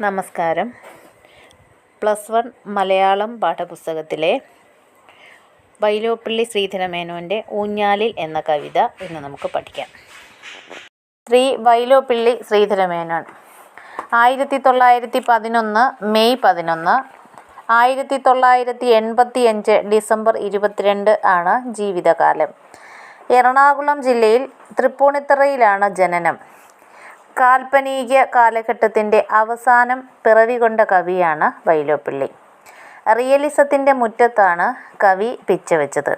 നമസ്കാരം. Plus one Malayalam പാഠപുസ്തകത്തിലെ വൈലോപ്പള്ളി ശ്രീധരമേനോന്റെ ഊഞ്ഞാലിൽ എന്ന കവിത ഇന്ന് നമുക്ക് പഠിക്കാം. ശ്രീ വൈലോപ്പിള്ളി ശ്രീധരമേനോൻ. ആയിരത്തി തൊള്ളായിരത്തി പതിനൊന്ന് മെയ് പതിനൊന്ന് ആയിരത്തി തൊള്ളായിരത്തി എൺപത്തി അഞ്ച് ഡിസംബർ ഇരുപത്തിരണ്ട് ആണ് ജീവിതകാലം. എറണാകുളം ജില്ലയിൽ തൃപ്പൂണിത്തറയിലാണ് ജനനം. കാൽപ്പനിക കാലഘട്ടത്തിന്റെ അവസാനം പിറവികൊണ്ട കവിയാണ് വൈലോപ്പിള്ളി. റിയലിസത്തിന്റെ മുറ്റത്താണ് കവി പിച്ചവെച്ചത്.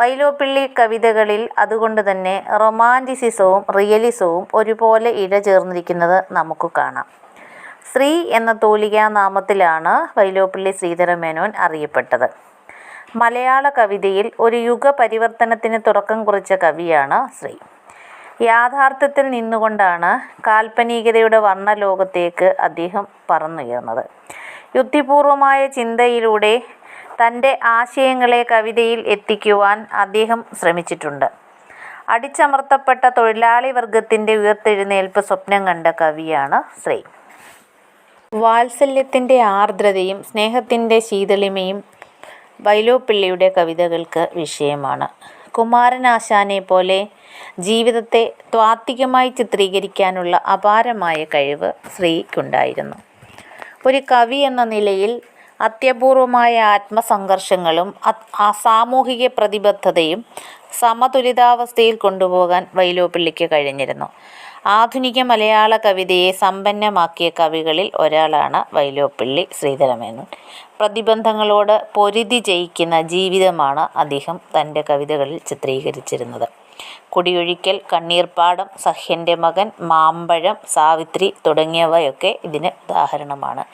വൈലോപ്പിള്ളി കവിതകളിൽ അതുകൊണ്ട് തന്നെ റൊമാന്റിസിസവും റിയലിസവും ഒരുപോലെ ഇഴചേർന്നിരിക്കുന്നത് നമുക്ക് കാണാം. ശ്രീ എന്ന തൂലികാ നാമത്തിലാണ് വൈലോപ്പിള്ളി ശ്രീധരമേനോൻ അറിയപ്പെട്ടത്. മലയാള കവിതയിൽ ഒരു യുഗ പരിവർത്തനത്തിന് തുടക്കം കുറിച്ച കവിയാണ് ശ്രീ യാഥാർത്ഥ്യത്തിൽ നിന്നുകൊണ്ടാണ് കാൽപ്പനികതയുടെ വർണലോകത്തേക്ക് അദ്ദേഹം പറന്നുയർന്നത്. യുക്തിപൂർവമായ ചിന്തയിലൂടെ തന്റെ ആശയങ്ങളെ കവിതയിൽ എത്തിക്കുവാൻ അദ്ദേഹം ശ്രമിച്ചിട്ടുണ്ട്. അടിച്ചമർത്തപ്പെട്ട തൊഴിലാളി വർഗത്തിന്റെ ഉയർത്തെഴുന്നേൽപ്പ് സ്വപ്നം കണ്ട കവിയാണ് ശ്രീ. വാത്സല്യത്തിന്റെ ആർദ്രതയും സ്നേഹത്തിന്റെ ശീതളിമയും വൈലോപ്പിള്ളിയുടെ കവിതകൾക്ക് വിഷയമാണ്. കുമാരനാശാനെ പോലെ ജീവിതത്തെ ത്വാത്വികമായി ചിത്രീകരിക്കാനുള്ള അപാരമായ കഴിവ് ശ്രീക്കുണ്ടായിരുന്നു ഒരു കവി എന്ന നിലയിൽ അത്യപൂർവമായ ആത്മസംഘർഷങ്ങളും സാമൂഹിക പ്രതിബദ്ധതയും സമതുലിതാവസ്ഥയിൽ കൊണ്ടുപോകാൻ വൈലോപ്പിള്ളിക്ക് കഴിഞ്ഞിരുന്നു. ആധുനിക മലയാള കവിതയെ സമ്പന്നമാക്കിയ കവികളിൽ ഒരാളാണ് വൈലോപ്പിള്ളി ശ്രീധരമേനോൻ. പ്രതിബന്ധങ്ങളോട് പൊരുതി ജയിക്കുന്ന ജീവിതമാണ് അദ്ദേഹം തന്റെ കവിതകളിൽ ചിത്രീകരിച്ചിരുന്നത്. കുടിയൊഴിക്കൽ കണ്ണീർപ്പാടം സഹ്യന്റെ മകൻ മാമ്പഴം സാവിത്രി തുടങ്ങിയവയൊക്കെ ഇതിന് ഉദാഹരണമാണ്.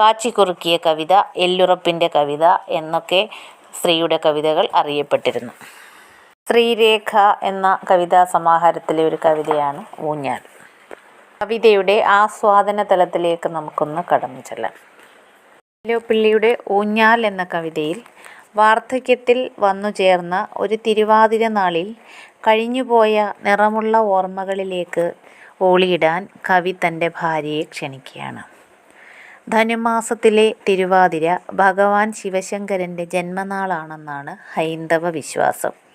കാച്ചിക്കുറുക്കിയ കവിത എല്ലുറപ്പിന്റെ കവിത എന്നൊക്കെ സ്ത്രീയുടെ കവിതകൾ അറിയപ്പെട്ടിരുന്നു. സ്ത്രീരേഖ എന്ന കവിതാ സമാഹാരത്തിലെ ഒരു കവിതയാണ് ഊഞ്ഞാൽ. കവിതയുടെ ആസ്വാദന തലത്തിലേക്ക് നമുക്കൊന്ന് കടന്നു ചെല്ലാം. പിള്ളിയുടെ ഊഞ്ഞാൽ എന്ന കവിതയിൽ വാർദ്ധക്യത്തിൽ വന്നു ചേർന്ന ഒരു തിരുവാതിര നാളിൽ കഴിഞ്ഞുപോയ നിറമുള്ള ഓർമ്മകളിലേക്ക് ഓളിയിടാൻ കവി തന്റെ ഭാര്യയെ ക്ഷണിക്കുകയാണ്. ധനുമാസത്തിലെ തിരുവാതിര ഭഗവാൻ ശിവശങ്കരന്റെ ജന്മനാളാണെന്നാണ് ഹൈന്ദവ വിശ്വാസം.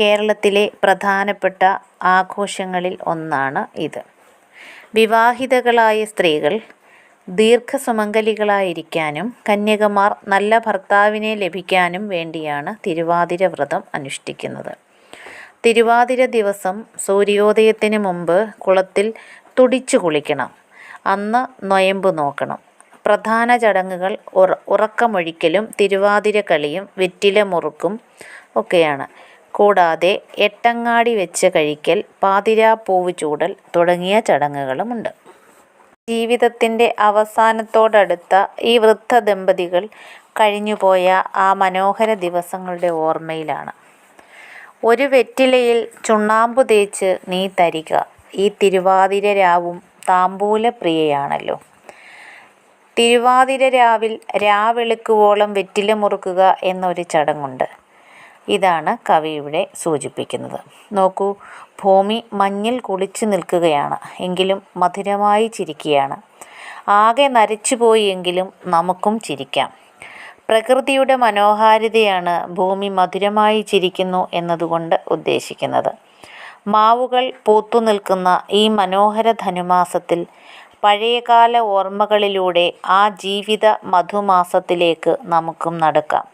കേരളത്തിലെ പ്രധാനപ്പെട്ട ആഘോഷങ്ങളിൽ ഒന്നാണ് ഇത്. വിവാഹിതകളായ സ്ത്രീകൾ ദീർഘസുമംഗലികളായിരിക്കാനും കന്യകമാർ നല്ല ഭർത്താവിനെ ലഭിക്കാനും വേണ്ടിയാണ് തിരുവാതിര വ്രതം അനുഷ്ഠിക്കുന്നത്. തിരുവാതിര ദിവസം സൂര്യോദയത്തിന് മുമ്പ് കുളത്തിൽ തുടിച്ചു കുളിക്കണം. അന്ന് നൊയമ്പ് നോക്കണം. പ്രധാന ചടങ്ങുകൾ ഉറ ഉറക്കമൊഴിക്കലും തിരുവാതിര കളിയും വെറ്റില മുറുക്കും ഒക്കെയാണ്. കൂടാതെ എട്ടങ്ങാടി വെച്ച് കഴിക്കൽ പാതിരാപ്പൂവ് ചൂടൽ തുടങ്ങിയ ചടങ്ങുകളുമുണ്ട്. ജീവിതത്തിന്റെ അവസാനത്തോടടുത്ത ഈ വൃദ്ധ ദമ്പതികൾ കഴിഞ്ഞുപോയ ആ മനോഹര ദിവസങ്ങളുടെ ഓർമ്മയിലാണ്. ഒരു വെറ്റിലയിൽ ചുണ്ണാമ്പു തേച്ച് നീ തരിക ഈ തിരുവാതിര രാവും താമ്പൂലപ്രിയയാണല്ലോ. തിരുവാതിര രാവിൽ രാവെളുക്കുവോളം വെറ്റില മുറുക്കുക എന്നൊരു ചടങ്ങുണ്ട്. ഇതാണ് കവി ഇവിടെ സൂചിപ്പിക്കുന്നത്. നോക്കൂ ഭൂമി മഞ്ഞിൽ കുളിച്ചു നിൽക്കുകയാണ് എങ്കിലും മധുരമായി ചിരിക്കുകയാണ്. ആകെ നരച്ചുപോയി എങ്കിലും നമുക്കും ചിരിക്കാം. പ്രകൃതിയുടെ മനോഹാരിതയാണ് ഭൂമി മധുരമായി ചിരിക്കുന്നു എന്നതുകൊണ്ട് ഉദ്ദേശിക്കുന്നത്. മാവുകൾ പൂത്തു നിൽക്കുന്ന ഈ മനോഹര ധനുമാസത്തിൽ പഴയകാല ഓർമ്മകളിലൂടെ ആ ജീവിത മധുമാസത്തിലേക്ക് നമുക്കും നടക്കാം.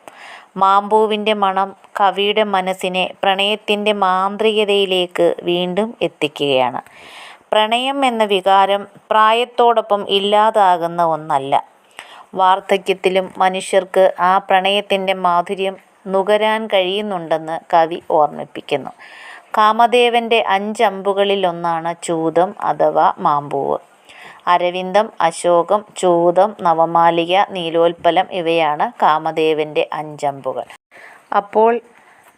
മാമ്പൂവിന്റെ മണം കവിയുടെ മനസ്സിനെ പ്രണയത്തിന്റെ മാന്ത്രികതയിലേക്ക് വീണ്ടും എത്തിക്കുകയാണ്. പ്രണയം എന്ന വികാരം പ്രായത്തോടൊപ്പം ഇല്ലാതാകുന്ന ഒന്നല്ല. വാർദ്ധക്യത്തിലും മനുഷ്യർക്ക് ആ പ്രണയത്തിന്റെ മാധുര്യം നുകരാൻ കഴിയുന്നുണ്ടെന്ന് കവി ഓർമ്മിപ്പിക്കുന്നു. കാമദേവന്റെ അഞ്ചമ്പുകളിലൊന്നാണ് ചൂതം അഥവാ മാമ്പൂവ്. അരവിന്ദം അശോകം ചൂതം നവമാലിക നീലോൽപ്പലം ഇവയാണ് കാമദേവന്റെ അഞ്ചമ്പുകൾ. അപ്പോൾ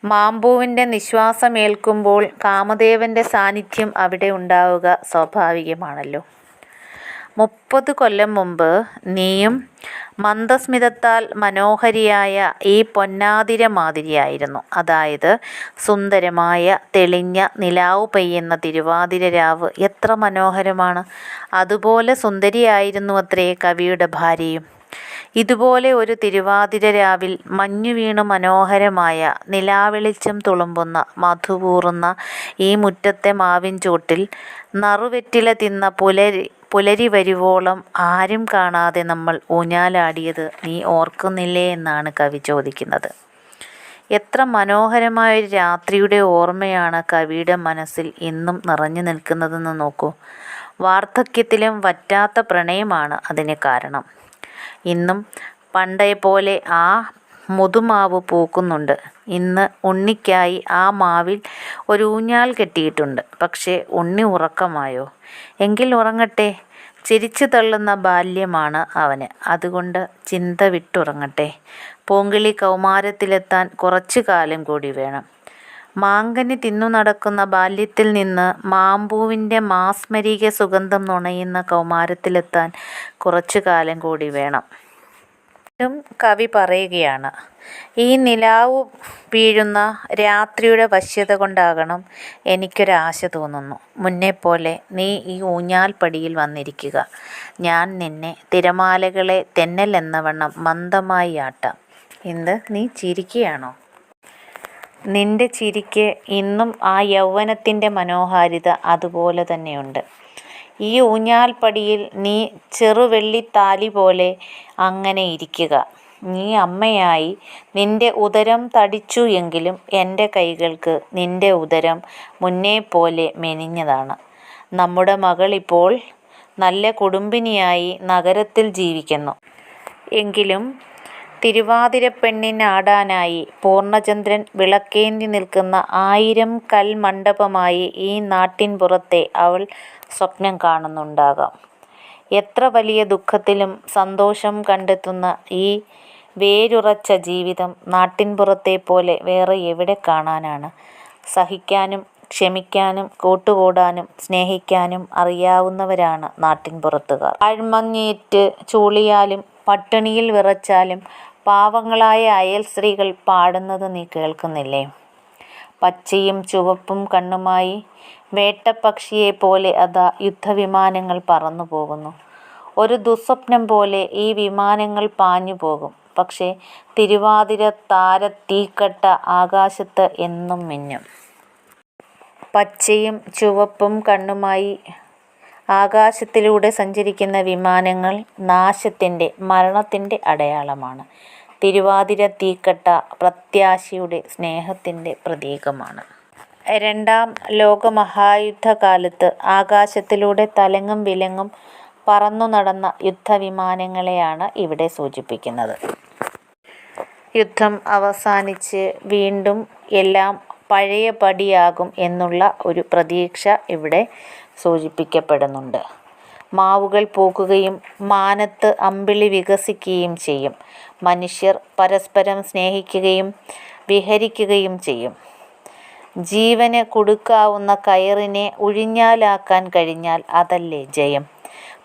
മാമ്പൂവിന്റെ നിശ്വാസമേൽക്കുമ്പോൾ കാമദേവന്റെ സാന്നിധ്യം അവിടെ ഉണ്ടാവുക സ്വാഭാവികമാണല്ലോ. മുപ്പത് കൊല്ലം മുമ്പ് നീയും മന്ദസ്മിതത്താൽ മനോഹരിയായ ഈ പൊന്നാതിര മാതിരിയായിരുന്നു അതായത് സുന്ദരമായ തെളിഞ്ഞ നിലാവ് പെയ്യുന്ന തിരുവാതിര രാവ് എത്ര മനോഹരമാണ്. അതുപോലെ സുന്ദരിയായിരുന്നു അത്രേ കവിയുടെ ഭാര്യയും. ഇതുപോലെ ഒരു തിരുവാതിര രാവിൽ മഞ്ഞുവീണു മനോഹരമായ നിലാവെളിച്ചം തുളുമ്പുന്ന മധുപൂറുന്ന ഈ മുറ്റത്തെ മാവിൻ ചോട്ടിൽ നറുവെറ്റില തിന്ന പുലരി പുലരി വരുവോളം ആരും കാണാതെ നമ്മൾ ഊഞ്ഞാലാടിയത് നീ ഓർക്കുന്നില്ലേ എന്നാണ് കവി ചോദിക്കുന്നത്. എത്ര മനോഹരമായ രാത്രിയുടെ ഓർമ്മയാണ് കവിയുടെ മനസ്സിൽ ഇന്നും നിറഞ്ഞു നിൽക്കുന്നതെന്ന് നോക്കൂ. വാർദ്ധക്യത്തിലും വറ്റാത്ത പ്രണയമാണ് അതിന് കാരണം. ഇന്നും പണ്ടേ പോലെ ആ മുതുമാവ് പൂക്കുന്നുണ്ട്. ഇന്ന് ഉണ്ണിക്കായി ആ മാവിൽ ഒരു ഊഞ്ഞാൽ കെട്ടിയിട്ടുണ്ട്. പക്ഷേ ഉണ്ണി ഉറക്കമായോ? എങ്കിൽ ഉറങ്ങട്ടെ. ചിരിച്ചു തള്ളുന്ന ബാല്യമാണ് അവന്. അതുകൊണ്ട് ചിന്ത വിട്ടുറങ്ങട്ടെ. പൂങ്കിളി കൗമാരത്തിലെത്താൻ കുറച്ചു കാലം കൂടി വേണം. മാങ്കനി തിന്നു നടക്കുന്ന ബാല്യത്തിൽ നിന്ന് മാമ്പൂവിന്റെ മാസ്മരിക സുഗന്ധം നുണയുന്ന കൗമാരത്തിലെത്താൻ കുറച്ചു കാലം കൂടി വേണം ും. കവി പറയുകയാണ് ഈ നിലാവ് വീഴുന്ന രാത്രിയുടെ വശ്യത കൊണ്ടാകണം എനിക്കൊരാശ തോന്നുന്നു. മുന്നെപ്പോലെ നീ ഈ ഊഞ്ഞാൽപ്പടിയിൽ വന്നിരിക്കുക. ഞാൻ നിന്നെ തിരമാലകളെ തെന്നൽ എന്നവണ്ണം മന്ദമായി ആട്ടാം എന്ത്? നീ ചിരിക്കുകയാണോ? നിന്റെ ചിരിക്ക് ഇന്നും ആ യൗവനത്തിന്റെ മനോഹാരിത അതുപോലെ തന്നെയുണ്ട്. ഈ ഊഞ്ഞാൽപ്പടിയിൽ നീ ചെറുവെള്ളിത്താലി പോലെ അങ്ങനെ ഇരിക്കുക. നീ അമ്മയായി നിന്റെ ഉദരം തടിച്ചു എങ്കിലും എന്റെ കൈകൾക്ക് നിന്റെ ഉദരം മുന്നേ പോലെ മെനിഞ്ഞതാണ്. നമ്മുടെ മകൾ ഇപ്പോൾ നല്ല കുടുംബിനിയായി നഗരത്തിൽ ജീവിക്കുന്നു. എങ്കിലും തിരുവാതിരപ്പെണ്ണിനാടാനായി പൂർണചന്ദ്രൻ വിളക്കേന്തി നിൽക്കുന്ന ആയിരം കൽമണ്ഡപമായി ഈ നാട്ടിൻപുറത്തെ അവൾ സ്വപ്നം കാണുന്നുണ്ടാകാം. എത്ര വലിയ ദുഃഖത്തിലും സന്തോഷം കണ്ടെത്തുന്ന ഈ വേരുറച്ച ജീവിതം നാട്ടിൻപുറത്തെപ്പോലെ വേറെ എവിടെ കാണാനാണ്? സഹിക്കാനും ക്ഷമിക്കാനും കൂട്ടുകൂടാനും സ്നേഹിക്കാനും അറിയാവുന്നവരാണ് നാട്ടിൻപുറത്തുകാർ ആഴ്മഞ്ഞേറ്റ് ചൂളിയാലും പട്ടിണിയിൽ വിറച്ചാലും പാവങ്ങളായ അയൽ സ്ത്രീകൾ പാടുന്നത് നീ കേൾക്കുന്നില്ലേ? പച്ചയും ചുവപ്പും കണ്ണുമായി വേട്ടപ്പക്ഷിയെ പോലെ അതാ യുദ്ധവിമാനങ്ങൾ പറന്നു പോകുന്നു. ഒരു ദുസ്വപ്നം പോലെ ഈ വിമാനങ്ങൾ പാഞ്ഞു പോകും. പക്ഷേ തിരുവാതിര താര തീക്കട്ട ആകാശത്ത് എന്നും മിന്നും. പച്ചയും ചുവപ്പും കണ്ണുമായി ആകാശത്തിലൂടെ സഞ്ചരിക്കുന്ന വിമാനങ്ങൾ നാശത്തിന്റെ മരണത്തിന്റെ അടയാളമാണ്. തിരുവാതിര തീക്കട്ട പ്രത്യാശയുടെ സ്നേഹത്തിന്റെ പ്രതീകമാണ്. രണ്ടാം ലോകമഹായുദ്ധകാലത്ത് ആകാശത്തിലൂടെ തലങ്ങും വിലങ്ങും പറന്നു നടന്ന യുദ്ധവിമാനങ്ങളെയാണ് ഇവിടെ സൂചിപ്പിക്കുന്നത്. യുദ്ധം അവസാനിച്ച് വീണ്ടും എല്ലാം പഴയപടിയാകും എന്നുള്ള ഒരു പ്രതീക്ഷ ഇവിടെ സൂചിപ്പിക്കപ്പെടുന്നുണ്ട്. മാവുകൾ പൂക്കുകയും മാനത്ത് അമ്പിളി വികസിക്കുകയും ചെയ്യും. മനുഷ്യർ പരസ്പരം സ്നേഹിക്കുകയും വിഹരിക്കുകയും ചെയ്യും. ജീവന് കൊടുക്കാവുന്ന കയറിനെ ഉഴിഞ്ഞാലാക്കാൻ കഴിഞ്ഞാൽ അതല്ലേ ജയം.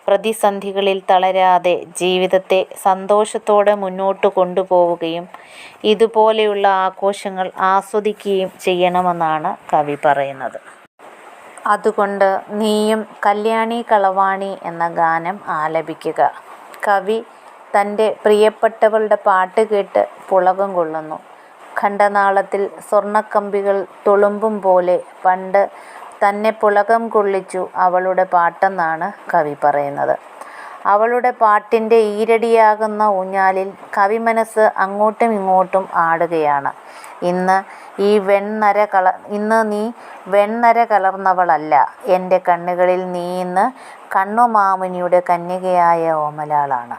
പ്രതിസന്ധികളിൽ തളരാതെ ജീവിതത്തെ സന്തോഷത്തോടെ മുന്നോട്ട് കൊണ്ടുപോവുകയും ഇതുപോലെയുള്ള ആഘോഷങ്ങൾ ആസ്വദിക്കുകയും ചെയ്യണമെന്നാണ് കവി പറയുന്നത്. അതുകൊണ്ട് നീയും കല്യാണി കളവാണി എന്ന ഗാനം ആലപിക്കുക. കവി തന്റെ പ്രിയപ്പെട്ടവളുടെ പാട്ട് കേട്ട് പുളകം കൊള്ളുന്നു. ഖണ്ഡനാളത്തിൽ സ്വർണക്കമ്പികൾ തുളുമ്പും പോലെ പണ്ട് തന്നെ പുളകം കൊള്ളിച്ചു അവളുടെ പാട്ടെന്നാണ് കവി പറയുന്നത്. അവളുടെ പാട്ടിന്റെ ഈരടിയാകുന്ന ഊഞ്ഞാലിൽ കവി മനസ്സ് അങ്ങോട്ടും ഇങ്ങോട്ടും ആടുകയാണ്. ഇന്ന് ഈ വെണ്ണര കള ഇന്ന് നീ വെണ്ണര കലർന്നവളല്ല. എന്റെ കണ്ണുകളിൽ നീ ഇന്ന് കണ്ണുമാമുനിയുടെ കന്യകയായ ഓമലാളാണ്.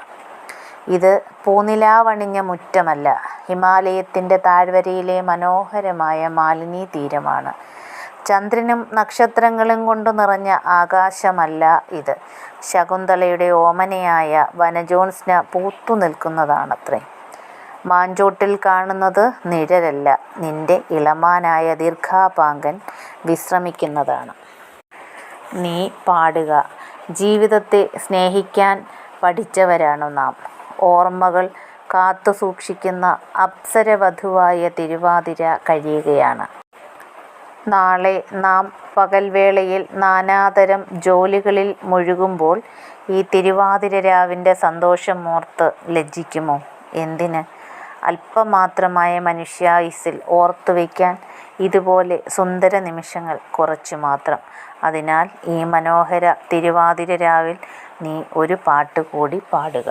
ഇത് പൂനിലാവണിഞ്ഞ മുറ്റമല്ല. ഹിമാലയത്തിന്റെ താഴ്വരയിലെ മനോഹരമായ മാലിനി തീരമാണ്. ചന്ദ്രനും നക്ഷത്രങ്ങളും കൊണ്ട് നിറഞ്ഞ ആകാശമല്ല ഇത്. ശകുന്തളയുടെ ഓമനയായ വനജോൺസ്ന പൂത്തു നിൽക്കുന്നതാണത്രേ. മാഞ്ചോട്ടിൽ കാണുന്നത് നിഴലല്ല. നിന്റെ ഇളമാനായ ദീർഘാപാങ്കൻ വിശ്രമിക്കുന്നതാണ് നീ പാടുക ജീവിതത്തെ സ്നേഹിക്കാൻ പഠിച്ചവരാണു നാം ഓർമ്മകൾ കാത്തുസൂക്ഷിക്കുന്ന അപ്സരവധുവായ തിരുവാതിര കഴിയുകയാണ്. നാളെ നാം പകൽവേളയിൽ നാനാതരം ജോലികളിൽ മുഴുകുമ്പോൾ ഈ തിരുവാതിര രാവിന്റെ സന്തോഷമോർത്ത് ലജ്ജിക്കുമോ? എന്തിന്? അല്പമാത്രമായ മനുഷ്യായുസ്സിൽ ഓർത്തുവയ്ക്കാൻ ഇതുപോലെ സുന്ദര നിമിഷങ്ങൾ കുറച്ചു മാത്രം അതിനാൽ ഈ മനോഹര തിരുവാതിര രാവിൽ നീ ഒരു പാട്ട് കൂടി പാടുക.